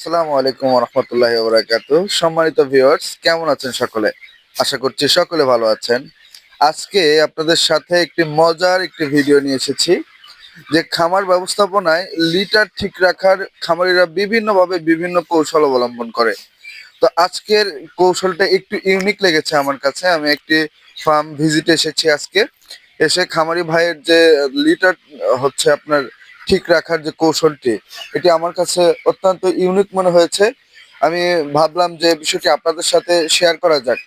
আসসালামু আলাইকুম রহমতুল্লাহ বরাকাতু সম্মানিত ভিউয়ার্স কেমন আছেন সকলে? আশা করছি সকলে ভালো আছেন। আজকে আপনাদের সাথে একটি মজার একটি ভিডিও নিয়ে এসেছি, যে খামার ব্যবস্থাপনায় লিটার ঠিক রাখার খামারিরা বিভিন্নভাবে বিভিন্ন কৌশল অবলম্বন করে। তো আজকের কৌশলটা একটু ইউনিক লেগেছে আমার কাছে। আমি একটি ফার্ম ভিজিট এসেছি আজকে। এসে খামারি ভাইয়ের যে লিটার হচ্ছে আপনার ঠিক রাখার যে কৌশলটি, এটি আমার কাছে অত্যন্ত ইউনিক মনে হয়েছে। আমি ভাবলাম যে বিষয়টি আপনাদের সাথে শেয়ার করা যাক।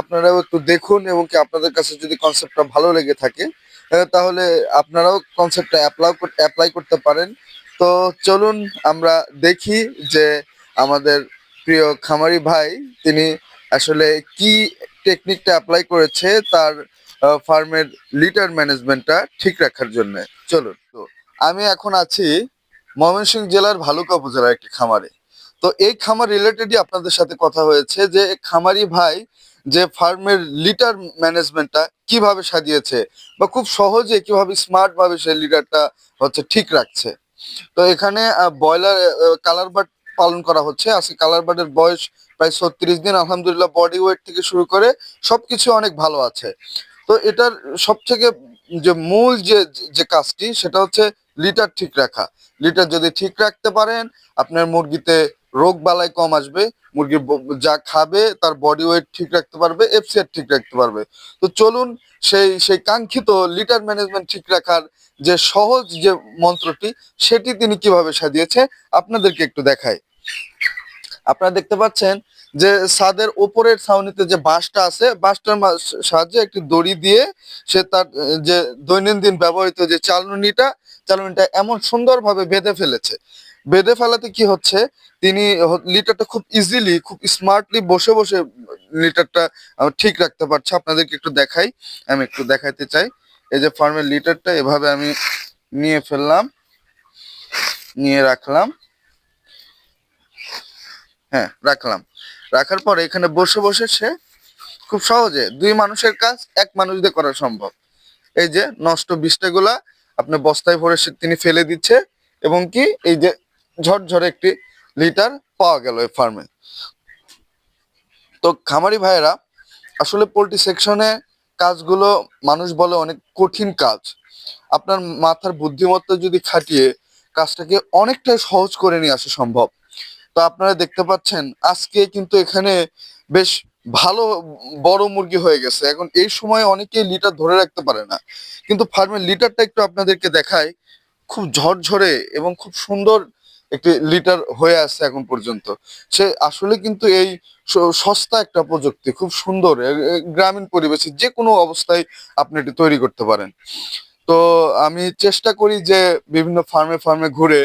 আপনারাও একটু দেখুন এবং কি আপনাদের কাছে যদি কনসেপ্টটা ভালো লেগে থাকে তাহলে আপনারাও কনসেপ্টটা অ্যাপ্লাই অ্যাপ্লাই করতে পারেন। তো চলুন আমরা দেখি যে আমাদের প্রিয় খামারি ভাই, তিনি আসলে কি টেকনিকটা অ্যাপ্লাই করেছে, তার ফার্মের লিটার ম্যানেজমেন্টটা ঠিক রাখার জন্য। চলুন, তো আমি এখন আছি ময়মনসিংহ জেলার ভালুকা উপজেলার একটি খামারে। তো এই খামার রিলেটেডই আপনাদের সাথে কথা হয়েছে যে খামারি ভাই যে ফার্মের লিটার ম্যানেজমেন্টটা কীভাবে সাজিয়েছে বা খুব সহজে কীভাবে স্মার্ট ভাবে সেই লিটারটা হচ্ছে ঠিক রাখছে। তো এখানে ব্রয়লার কালার বার্ড পালন করা হচ্ছে। আজকে কালার বার্ডের বয়স প্রায় ছত্রিশ দিন। আলহামদুলিল্লাহ বডি ওয়েট থেকে শুরু করে সবকিছু অনেক ভালো আছে। তো এটার সব থেকে যে মূল যে যে কাজটি সেটা হচ্ছে লিটার ঠিক রাখা। লিটার যদি ঠিক রাখতে পারেন, আপনার মুরগিতে রোগ বালাই কম আসবে, মুরগি যা খাবে তার বডি ওয়েট ঠিক রাখতে পারবে এফসিআর ঠিক রাখতে পারবে। তো চলুন সেই সেই কাঙ্ক্ষিত লিটার ম্যানেজমেন্ট ঠিক রাখার যে সহজ যে মন্ত্রটি, সেটি তিনি কীভাবে সাজিয়েছে, আপনাদেরকে একটু দেখাই। আপনারা দেখতে পাচ্ছেন যে ছাদের ওপরের ছাউনিতে যে বাঁশটা আছে, বাঁশটার সাহায্যে একটি দড়ি দিয়ে সে তার, যে দৈনন্দিন ব্যবহৃত যে চালনিটা চালনিটা এমন সুন্দরভাবে বেঁধে ফেলেছে। বেঁধে ফেলাতে কি হচ্ছে? তিনি লিটারটা খুব ইজিলি খুব স্মার্টলি বসে বসে লিটারটা ঠিক রাখতে পারছে। আপনাদেরকে একটু দেখাই, আমি একটু দেখাইতে চাই। এই যে ফার্মের লিটারটা এভাবে আমি নিয়ে ফেললাম, নিয়ে রাখলাম। হ্যাঁ রাখলাম। রাখার পরে এখানে বসে বসে সে খুব সহজে দুই মানুষের কাজ এক মানুষ দিয়ে করা সম্ভব। এই যে নষ্ট বীজটাগুলা আপনি বস্তায় ভরে তিনি ফেলে দিচ্ছে এবং কি এই যে ঝরঝরে একটি লিটার পাওয়া গেল এই ফার্মে। তো খামারি ভাইয়েরা, আসলে পোলট্রি সেকশনে কাজগুলো মানুষ বলে অনেক কঠিন কাজ। আপনার মাথার বুদ্ধিমত্তা যদি খাটিয়ে কাজটাকে অনেকটাই সহজ করে নিয়ে আসা সম্ভব। তো আপনারা দেখতে পাচ্ছেন, আজকে কিন্তু এখানে বেশ ভালো বড় মুরগি হয়ে গেছে। এখন এই সময় অনেকেই লিটার ধরে রাখতে পারে না। কিন্তু ফার্মের লিটারটা একটু আপনাদেরকে দেখায় খুব ঝরঝরে এবং খুব সুন্দর একটি লিটার হয়ে আছে এখন পর্যন্ত। সে আসলে কিন্তু এই সস্তা একটা প্রযুক্তি, খুব সুন্দর গ্রামীণ পরিবেশে যে কোনো অবস্থায় আপনি এটি তৈরি করতে পারেন। তো আমি চেষ্টা করি যে বিভিন্ন ফার্মে ফার্মে ঘুরে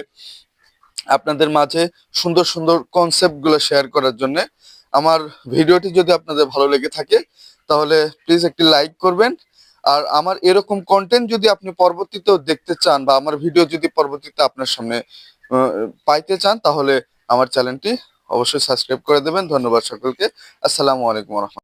আপনাদের মাঝে সুন্দর সুন্দর কনসেপ্টগুলো শেয়ার করার জন্য। আমার ভিডিওটি যদি আপনাদের ভালো লেগে থাকে, তাহলে প্লিজ একটি লাইক করবেন। আর আমার এরকম কন্টেন্ট যদি আপনি পরবর্তীতেও দেখতে চান বা আমার ভিডিও যদি পরবর্তীতে আপনার সামনে পাইতে চান, তাহলে আমার চ্যানেলটি অবশ্যই সাবস্ক্রাইব করে দেবেন। ধন্যবাদ সকলকে। আসসালামু আলাইকুম রহমতুল্লাহ।